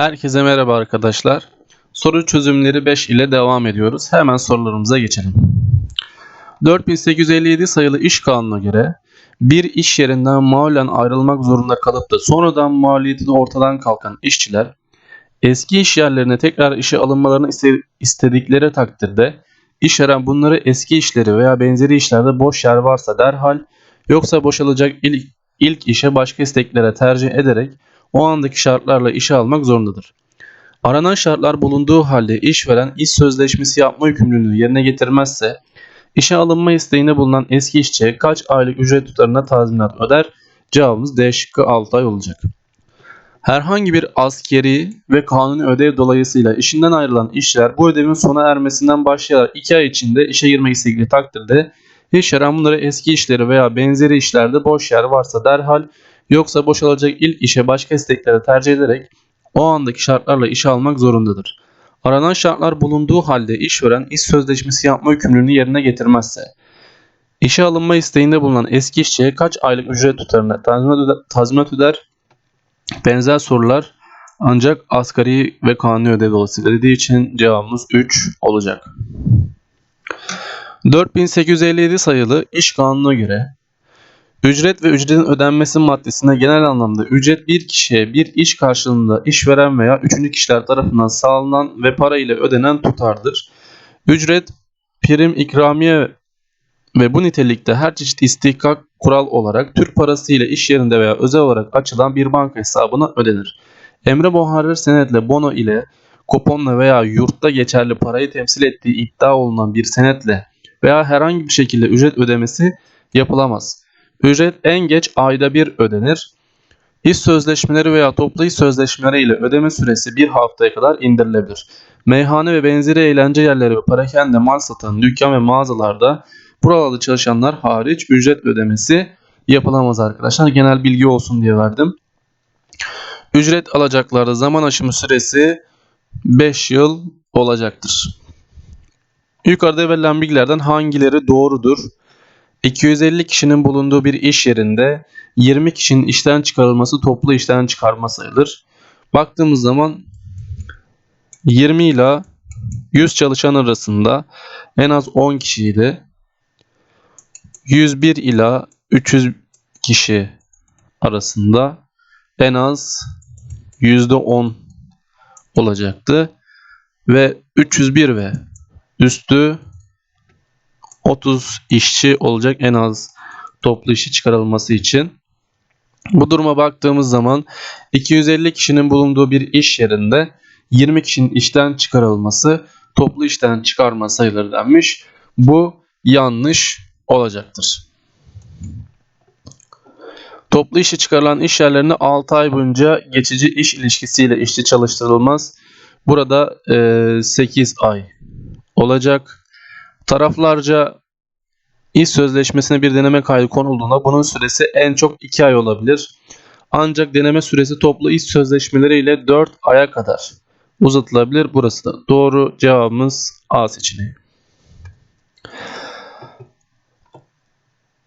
Herkese merhaba arkadaşlar. Soru çözümleri 5 ile devam ediyoruz. Hemen sorularımıza geçelim. 4857 sayılı iş kanununa göre bir iş yerinden maulen ayrılmak zorunda kalıp da sonradan maliyeti ortadan kalkan işçiler eski iş yerlerine tekrar işe alınmalarını iste- istedikleri takdirde işveren bunları eski işleri veya benzeri işlerde boş yer varsa derhal yoksa boşalacak ilk, ilk işe başka isteklere tercih ederek o andaki şartlarla işe almak zorundadır. Aranan şartlar bulunduğu halde işveren iş sözleşmesi yapma yükümlülüğünü yerine getirmezse işe alınma isteğinde bulunan eski işçiye kaç aylık ücret tutarına tazminat öder? Cevabımız D şıkkı 6 ay olacak. Herhangi bir askeri ve kanuni ödev dolayısıyla işinden ayrılan işçiler bu ödevin sona ermesinden başlayarak 2 ay içinde işe girmek istedikleri takdirde işveren bunları eski işleri veya benzeri işlerde boş yer varsa derhal yoksa boşalacak ilk işe başka isteklere tercih ederek o andaki şartlarla işe almak zorundadır. Aranan şartlar bulunduğu halde işveren iş sözleşmesi yapma yükümlülüğünü yerine getirmezse, işe alınma isteğinde bulunan eski işçiye kaç aylık ücret tutarına tazminat öder, tazminat öder? Benzer sorular ancak asgari ve kanuni ödev dolayısıyla dediği için cevabımız 3 olacak. 4857 sayılı iş kanununa göre Ücret ve ücretin ödenmesi maddesinde genel anlamda ücret bir kişiye bir iş karşılığında işveren veya üçüncü kişiler tarafından sağlanan ve para ile ödenen tutardır. Ücret, prim, ikramiye ve bu nitelikte her çeşit istihkak kural olarak Türk parası ile iş yerinde veya özel olarak açılan bir banka hesabına ödenir. Emre muharrir senetle bono ile kuponla veya yurtta geçerli parayı temsil ettiği iddia olunan bir senetle veya herhangi bir şekilde ücret ödemesi yapılamaz. Ücret en geç ayda bir ödenir. İş sözleşmeleri veya toplu iş sözleşmeleri ile ödeme süresi bir haftaya kadar indirilebilir. Meyhane ve benzeri eğlence yerleri ve parakende mal satan dükkan ve mağazalarda buralarda çalışanlar hariç ücret ödemesi yapılamaz arkadaşlar. Genel bilgi olsun diye verdim. Ücret alacaklarda zaman aşımı süresi 5 yıl olacaktır. Yukarıda verilen bilgilerden hangileri doğrudur? 250 kişinin bulunduğu bir iş yerinde 20 kişinin işten çıkarılması toplu işten çıkarma sayılır. Baktığımız zaman 20 ile 100 çalışan arasında en az 10 kişiydi. 101 ila 300 kişi arasında en az %10 olacaktı. Ve 301 ve üstü 30 işçi olacak en az toplu işi çıkarılması için. Bu duruma baktığımız zaman 250 kişinin bulunduğu bir iş yerinde 20 kişinin işten çıkarılması toplu işten çıkarma sayılır denmiş. Bu yanlış olacaktır. Toplu işi çıkarılan iş yerlerinde 6 ay boyunca geçici iş ilişkisiyle işçi çalıştırılmaz. Burada e, 8 ay olacak. Taraflarca iş sözleşmesine bir deneme kaydı konulduğunda bunun süresi en çok 2 ay olabilir. Ancak deneme süresi toplu iş sözleşmeleri ile 4 aya kadar uzatılabilir. Burası da doğru cevabımız A seçeneği.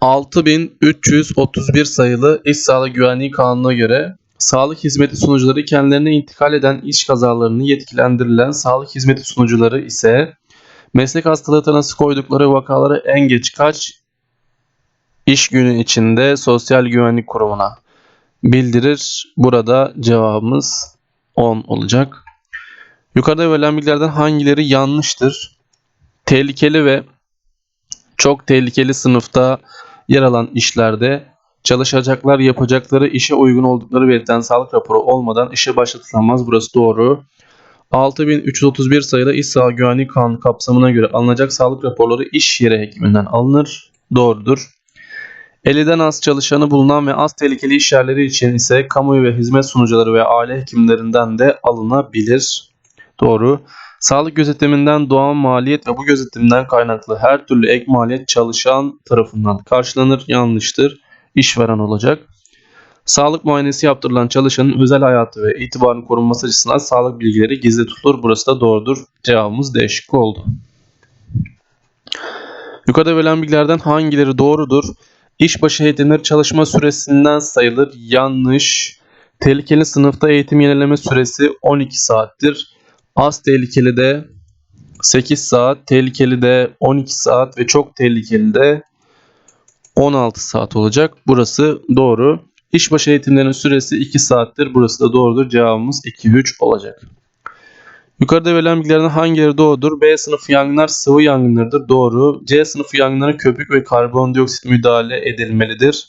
6331 sayılı İş Sağlık Güvenliği Kanunu'na göre sağlık hizmeti sunucuları kendilerine intikal eden iş kazalarını yetkilendirilen sağlık hizmeti sunucuları ise meslek hastalığı tanısı koydukları vakaları en geç kaç iş günü içinde Sosyal Güvenlik Kurumu'na bildirir. Burada cevabımız 10 olacak. Yukarıda verilen bilgilerden hangileri yanlıştır? Tehlikeli ve çok tehlikeli sınıfta yer alan işlerde çalışacaklar yapacakları işe uygun oldukları belirten sağlık raporu olmadan işe başlatılamaz. Burası doğru. 6331 sayılı İş Sağlığı Güvenlik Kanunu kapsamına göre alınacak sağlık raporları iş yeri hekiminden alınır. Doğrudur. 50'den az çalışanı bulunan ve az tehlikeli iş yerleri için ise kamuoyu ve hizmet sunucuları ve aile hekimlerinden de alınabilir. Doğru. Sağlık gözetiminden doğan maliyet ve bu gözetimden kaynaklı her türlü ek maliyet çalışan tarafından karşılanır. Yanlıştır. İşveren olacak. Sağlık muayenesi yaptırılan çalışanın özel hayatı ve itibarının korunması açısından sağlık bilgileri gizli tutulur. Burası da doğrudur. Cevabımız D oldu. Yukarıda verilen bilgilerden hangileri doğrudur? İşbaşı heyetleri çalışma süresinden sayılır. Yanlış. Tehlikeli sınıfta eğitim yenileme süresi 12 saattir. Az tehlikeli de 8 saat, tehlikeli de 12 saat ve çok tehlikeli de 16 saat olacak. Burası doğru. İşbaşı eğitimlerinin süresi 2 saattir. Burası da doğrudur. Cevabımız 2-3 olacak. Yukarıda verilen bilgilerden hangileri doğrudur? B sınıfı yangınlar sıvı yangınlarıdır. Doğru. C sınıfı yangınlara köpük ve karbondioksit müdahale edilmelidir.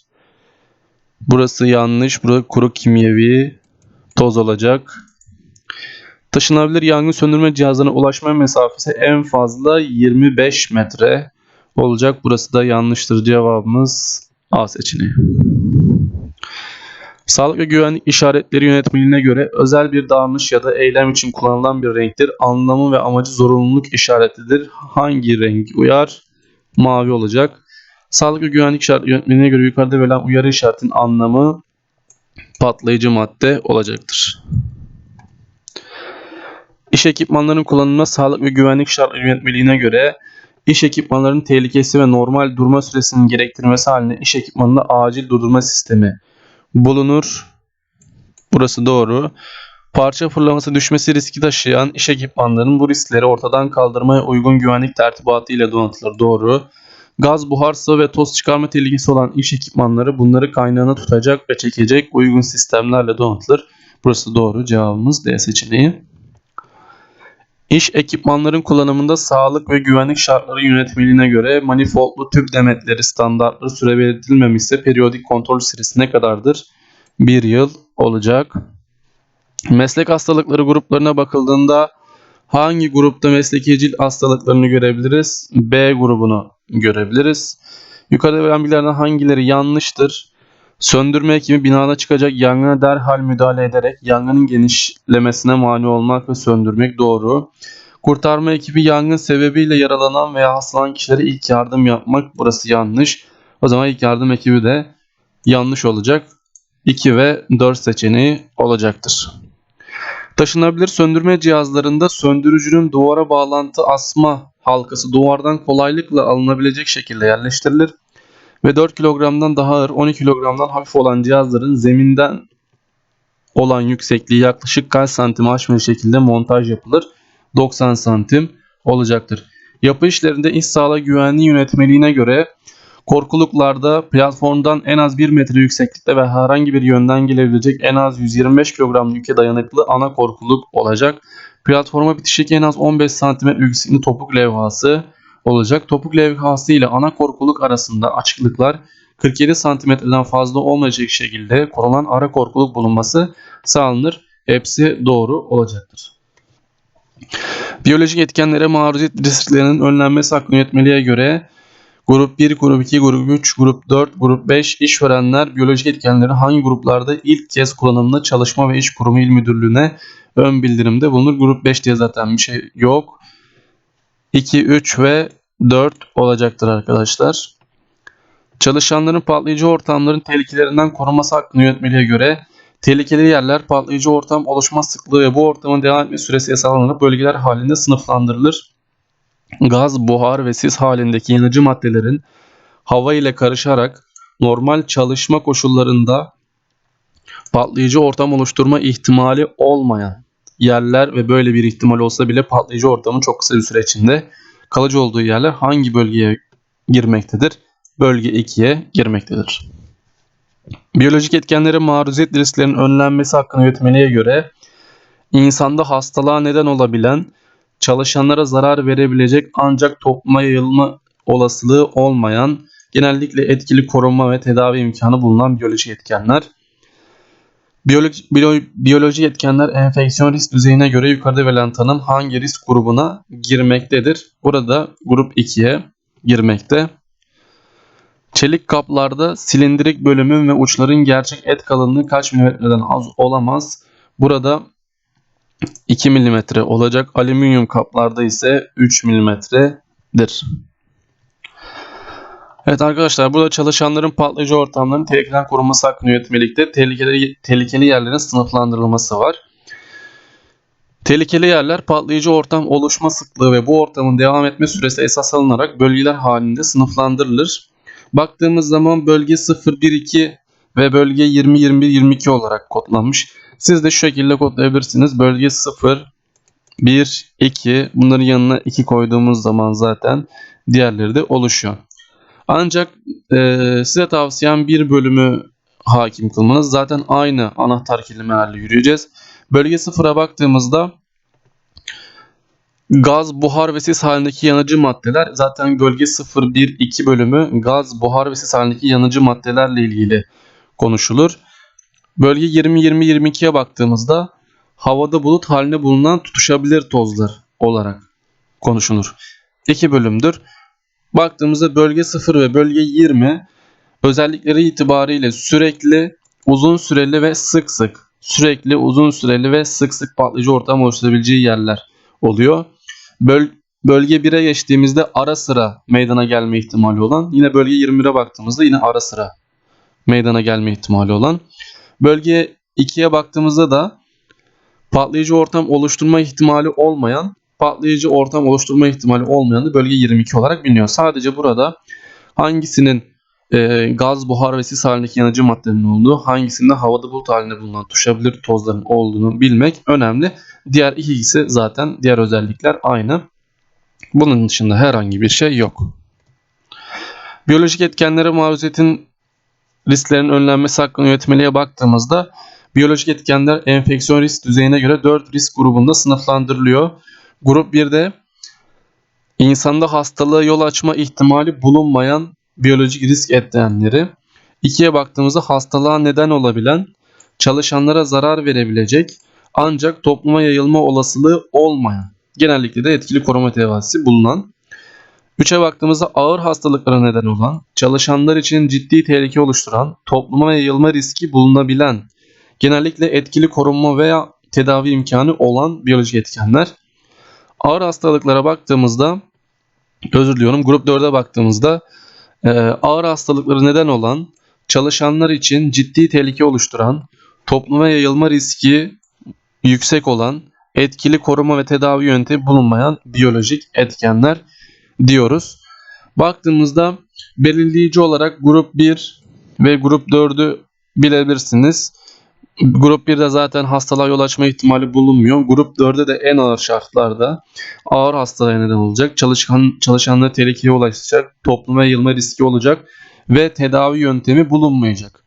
Burası yanlış. Burası kuru kimyevi toz olacak. Taşınabilir yangın söndürme cihazlarına ulaşma mesafesi en fazla 25 metre olacak. Burası da yanlıştır. Cevabımız A seçeneği. Sağlık ve güvenlik işaretleri yönetmeliğine göre özel bir davranış ya da eylem için kullanılan bir renktir. Anlamı ve amacı zorunluluk işaretidir. Hangi renk uyar? Mavi olacak. Sağlık ve güvenlik işaret yönetmeliğine göre yukarıda verilen uyarı işaretinin anlamı patlayıcı madde olacaktır. İş ekipmanlarının kullanımına sağlık ve güvenlik şartları yönetmeliğine göre iş ekipmanlarının tehlikesi ve normal durma süresinin gerektirmesi halinde iş ekipmanında acil durdurma sistemi bulunur. Burası doğru. Parça fırlaması düşmesi riski taşıyan iş ekipmanlarının bu riskleri ortadan kaldırmaya uygun güvenlik tertibatı ile donatılır. Doğru. Gaz, buhar, sıvı ve toz çıkarma tehlikesi olan iş ekipmanları bunları kaynağına tutacak ve çekecek uygun sistemlerle donatılır. Burası doğru. Cevabımız D seçeneği. İş ekipmanların kullanımında sağlık ve güvenlik şartları yönetmeliğine göre manifoldlu tüp demetleri standartları süre belirtilmemişse periyodik kontrol süresi ne kadardır? Bir yıl olacak. Meslek hastalıkları gruplarına bakıldığında hangi grupta mesleki cilt hastalıklarını görebiliriz? B grubunu görebiliriz. Yukarıda verilen bilgilerden hangileri yanlıştır? Söndürme ekibi binada çıkacak yangına derhal müdahale ederek yangının genişlemesine mani olmak ve söndürmek doğru. Kurtarma ekibi yangın sebebiyle yaralanan veya hastalanan kişilere ilk yardım yapmak burası yanlış. O zaman ilk yardım ekibi de yanlış olacak. 2 ve 4 seçeneği olacaktır. Taşınabilir söndürme cihazlarında söndürücünün duvara bağlantı asma halkası duvardan kolaylıkla alınabilecek şekilde yerleştirilir ve 4 kilogramdan daha ağır 12 kilogramdan hafif olan cihazların zeminden olan yüksekliği yaklaşık kaç santim aşmayan şekilde montaj yapılır? 90 santim olacaktır. Yapı işlerinde iş sağlığı güvenliği yönetmeliğine göre korkuluklarda platformdan en az 1 metre yükseklikte ve herhangi bir yönden gelebilecek en az 125 kilogram yüke dayanıklı ana korkuluk olacak. Platforma bitişik en az 15 cm yüksekliğinde topuk levhası olacak. Topuk levhası ile ana korkuluk arasında açıklıklar 47 santimetreden fazla olmayacak şekilde korunan ara korkuluk bulunması sağlanır. Hepsi doğru olacaktır. Biyolojik etkenlere maruziyet risklerinin önlenmesi hakkında yönetmeliğe göre Grup 1, Grup 2, Grup 3, Grup 4, Grup 5 işverenler biyolojik etkenlerin hangi gruplarda ilk kez kullanımında Çalışma ve İş Kurumu İl Müdürlüğü'ne ön bildirimde bulunur. Grup 5 diye zaten bir şey yok. 2, 3 ve 4 olacaktır arkadaşlar. Çalışanların patlayıcı ortamların tehlikelerinden korunması hakkında yönetmeliğe göre tehlikeli yerler patlayıcı ortam oluşma sıklığı ve bu ortamın devam etme süresi hesaplanıp bölgeler halinde sınıflandırılır. Gaz, buhar ve sis halindeki yanıcı maddelerin hava ile karışarak normal çalışma koşullarında patlayıcı ortam oluşturma ihtimali olmayan yerler ve böyle bir ihtimal olsa bile patlayıcı ortamın çok kısa bir süre içinde kalıcı olduğu yerler hangi bölgeye girmektedir? Bölge 2'ye girmektedir. Biyolojik etkenlere maruziyet risklerinin önlenmesi hakkında yönetmeliğe göre insanda hastalığa neden olabilen, çalışanlara zarar verebilecek ancak topluma yayılma olasılığı olmayan, genellikle etkili korunma ve tedavi imkanı bulunan biyolojik etkenler Biyoloji, biyolo, biyoloji etkenler enfeksiyon risk düzeyine göre yukarıda verilen tanım hangi risk grubuna girmektedir? Burada grup 2'ye girmekte. Çelik kaplarda silindirik bölümün ve uçların gerçek et kalınlığı kaç milimetreden az olamaz? Burada 2 milimetre olacak. Alüminyum kaplarda ise 3 milimetredir. Evet arkadaşlar burada çalışanların patlayıcı ortamların tehlikeden korunması hakkında yönetmelikte tehlikeli, tehlikeli yerlerin sınıflandırılması var. Tehlikeli yerler patlayıcı ortam oluşma sıklığı ve bu ortamın devam etme süresi esas alınarak bölgeler halinde sınıflandırılır. Baktığımız zaman bölge 0, 1, 2 ve bölge 20, 21, 22 olarak kodlanmış. Siz de şu şekilde kodlayabilirsiniz. Bölge 0, 1, 2 bunların yanına 2 koyduğumuz zaman zaten diğerleri de oluşuyor. Ancak e, size tavsiyem bir bölümü hakim kılmanız. Zaten aynı anahtar kelimelerle yürüyeceğiz. Bölge 0'a baktığımızda gaz, buhar ve sis halindeki yanıcı maddeler zaten bölge 0, 1, 2 bölümü gaz, buhar ve sis halindeki yanıcı maddelerle ilgili konuşulur. Bölge 20, 20, 22'ye baktığımızda havada bulut halinde bulunan tutuşabilir tozlar olarak konuşulur. İki bölümdür. Baktığımızda bölge 0 ve bölge 20 özellikleri itibariyle sürekli, uzun süreli ve sık sık sürekli, uzun süreli ve sık sık patlayıcı ortam oluşturabileceği yerler oluyor. Böl bölge 1'e geçtiğimizde ara sıra meydana gelme ihtimali olan, yine bölge 21'e baktığımızda yine ara sıra meydana gelme ihtimali olan. Bölge 2'ye baktığımızda da patlayıcı ortam oluşturma ihtimali olmayan, patlayıcı ortam oluşturma ihtimali olmayan da bölge 22 olarak biliniyor. Sadece burada hangisinin e, gaz, buhar ve sis halindeki yanıcı maddelerin olduğu, hangisinde havada bulut halinde bulunan tutuşabilir tozların olduğunu bilmek önemli. Diğer ikisi zaten diğer özellikler aynı. Bunun dışında herhangi bir şey yok. Biyolojik etkenlere maruziyetin risklerin önlenmesi hakkında yönetmeliğe baktığımızda biyolojik etkenler enfeksiyon risk düzeyine göre 4 risk grubunda sınıflandırılıyor. Grup 1'de insanda hastalığa yol açma ihtimali bulunmayan biyolojik risk etkenleri. 2'ye baktığımızda hastalığa neden olabilen, çalışanlara zarar verebilecek ancak topluma yayılma olasılığı olmayan, genellikle de etkili koruma tedavisi bulunan. 3'e baktığımızda ağır hastalıklara neden olan, çalışanlar için ciddi tehlike oluşturan, topluma yayılma riski bulunabilen, genellikle etkili korunma veya tedavi imkanı olan biyolojik etkenler. Ağır hastalıklara baktığımızda, özür diliyorum grup 4'e baktığımızda e, ağır hastalıkları neden olan, çalışanlar için ciddi tehlike oluşturan, topluma yayılma riski yüksek olan, etkili koruma ve tedavi yöntemi bulunmayan biyolojik etkenler diyoruz. Baktığımızda belirleyici olarak grup 1 ve grup 4'ü bilebilirsiniz. Grup 1'de zaten hastalığa yol açma ihtimali bulunmuyor. Grup 4'de de en ağır şartlarda ağır hastalığa neden olacak. Çalışan, çalışanlara tehlikeye ulaşacak. Topluma yayılma riski olacak. Ve tedavi yöntemi bulunmayacak.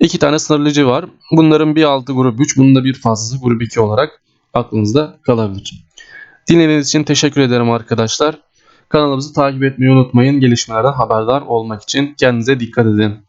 İki tane sınırlıcı var. Bunların bir altı grup 3, bunun da bir fazlası grup 2 olarak aklınızda kalabilir. Dinlediğiniz için teşekkür ederim arkadaşlar. Kanalımızı takip etmeyi unutmayın. Gelişmelerden haberdar olmak için kendinize dikkat edin.